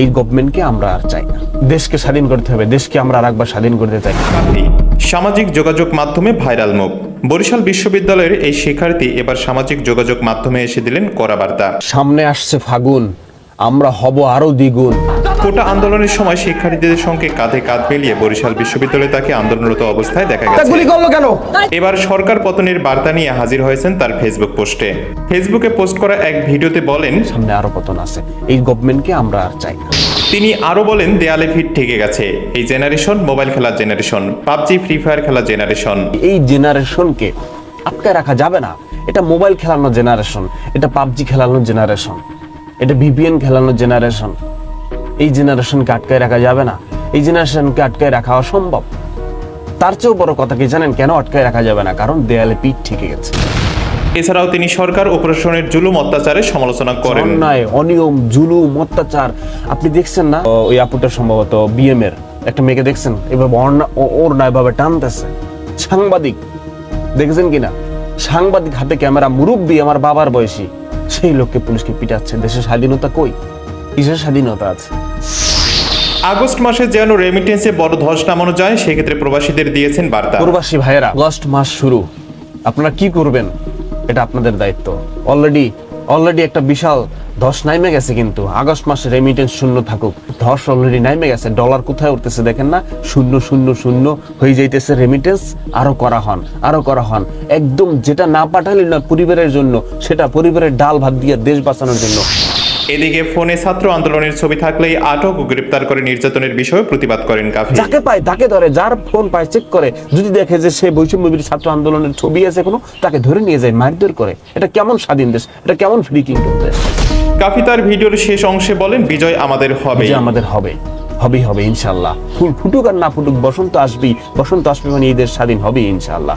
এই গভর্নমেন্টকে আমরা আর চাই না। দেশকে স্বাধীন করতে হবে দেশকে আমরা আর একবার স্বাধীন করতে চাই। সামাজিক যোগাযোগ মাধ্যমে ভাইরাল মুখ। বরিশাল বিশ্ববিদ্যালয়ের এই শিক্ষার্থী এবার সামাজিক যোগাযোগ মাধ্যমে এসে দিলেন কড়া বার্তা। সামনে আসছে ফাগুন আমরা হব আরও দ্বিগুণ। কোটা আন্দোলনের সময় শিক্ষার্থীদের সঙ্গে কাঁধে কাঁধ মিলিয়ে বরিশাল বিশ্ববিদ্যালয়ে তাকে আন্দোলনরত অবস্থায় দেখা গেছে। গুলি করল কেন? এবার সরকার পতনের বার্তা নিয়ে হাজির হয়েছেন তার ফেসবুক পোস্টে। ফেসবুকে পোস্ট করা এক ভিডিওতে বলেন সামনে আরও পতন আছে এই গভর্নমেন্টকে আমরা আর চাই না। তিনি আরও বলেন, দেয়ালে ফিট ঠেকে গেছে। এই জেনারেশন মোবাইল খেলার জেনারেশন, পাবজি, ফ্রি ফায়ার খেলার জেনারেশন। এই জেনারেশনকে আটকায় রাখা যাবে না। এটা মোবাইল খেলানোর জেনারেশন, এটা পাবজি খেলানোর জেনারেশন, এটা ভিপিএন খেলানোর জেনারেশন। এই জেনারেশনকে আটকায় রাখা যাবে না। এই জেনারেশনকে আটকায় রাখা অসম্ভব। তার চেয়েও বড় কথা কি জানেন? কেন আটকায় রাখা যাবে না? কারণ দেয়ালে পিঠ ঠিকে গেছে। এছাড়াও তিনি সরকার ও প্রশাসনের জুলুম অত্যাচারের সমালোচনা করেন। অন্যায় অনিয়ম জুলুম অত্যাচার আপনি দেখছেন না? ওই আপুটা সম্ভবত বিএম এর একটা মেয়েকে দেখছেন? এভাবে ওর নয় ভাবে টানতেছে। সাংবাদিক দেখেছেন কিনা? সাংবাদিক হাতে ক্যামেরা মুরব্বী আমার বাবার বয়সী। সেই লোককে পুলিশকে পিটাচ্ছে। দেশের স্বাধীনতা কই? কিসের স্বাধীনতা আছে? আগস্ট মাসে যেন রেমিটেন্সে বড় ধস নামানো যায় সেক্ষেত্রে প্রবাসীদের দিয়েছেন বার্তা। প্রবাসী ভাইয়েরা আগস্ট মাস শুরু। আপনারা কি করবেন? এটা আপনাদের দায়িত্ব। অলরেডি অলরেডি একটা বিশাল ধস নাইমে গেছে কিন্তু। আগস্ট মাসে রেমিটেন্স শূন্য থাকুক। ধস অলরেডি নাইমে গেছে। ডলার কোথায় উঠতেছে দেখেন না? শূন্য শূন্য শূন্য হয়ে যাইতেছে রেমিটেন্স আরও করা হন, আরও করা হন। একদম যেটা না পাঠালি না পরিবারের জন্য, সেটা পরিবারের ডাল ভাত দিয়ে দেশ বাঁচানোর জন্য। এদিকে ফোনে ছাত্র আন্দোলনের ছবি থাকলেই আটক ও গ্রেপ্তার করে নির্যাতনের বিষয়ে প্রতিবাদ করেন কাফি যাকে পায় তাকে ধরে যার ফোন পায় চেক করে। যদি দেখে যে সে বৈষম্য বিরোধী ছাত্র আন্দোলনের ছবি আছে কোনো তাকে ধরে নিয়ে যায় মারধর করে। এটা কেমন স্বাধীন দেশ? এটা কেমন ফ্রি কিংডম দেশ? কাফি তার ভিডিওর শেষ অংশে বলেন বিজয় আমাদের হবে। আমাদের হবে। হবেই হবে ইনশাল্লাহ ফুল ফুটুক আর না ফুটুক বসন্ত আসবেই। বসন্ত আসবে মানে এই দেশ স্বাধীন হবে ইনশাল্লাহ